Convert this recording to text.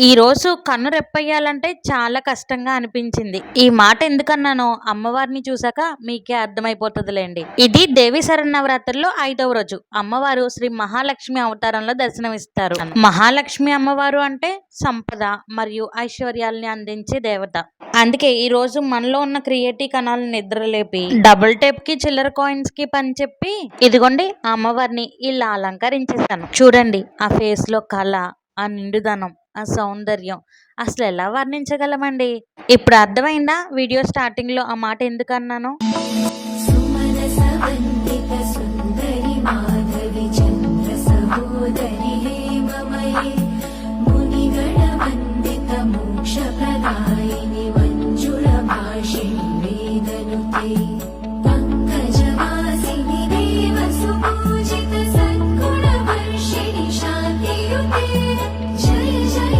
ఈరోజు కన్ను రెప్పయ్యాలంటే చాలా కష్టంగా అనిపించింది. ఈ మాట ఎందుకన్నానో అమ్మవారిని చూసాక మీకే అర్థమైపోతుందిలేండి. ఇది దేవి శరన్నవరాత్రుల్లో ఐదవ రోజు. అమ్మవారు శ్రీ మహాలక్ష్మి అవతారంలో దర్శనమిస్తారు. మహాలక్ష్మి అమ్మవారు అంటే సంపద మరియు ఐశ్వర్యాల్ని అందించే దేవత. అందుకే ఈ రోజు మనలో ఉన్న క్రియేటివ్ కణాలను నిద్రలేపి డబుల్ టేప్కి చిల్లర కాయిన్స్కి పని చెప్పి ఇదిగోండి అమ్మవారిని ఇలా అలంకరించేస్తాను చూడండి ఆ ఫేస్లో కళ ఆ నిండుదనం. ఆ సౌందర్యం. అసలు ఎలా వర్ణించగలమండి? ఇప్పుడు అర్థమైందా వీడియో స్టార్టింగ్లో ఆ మాట ఎందుకు అన్నాను?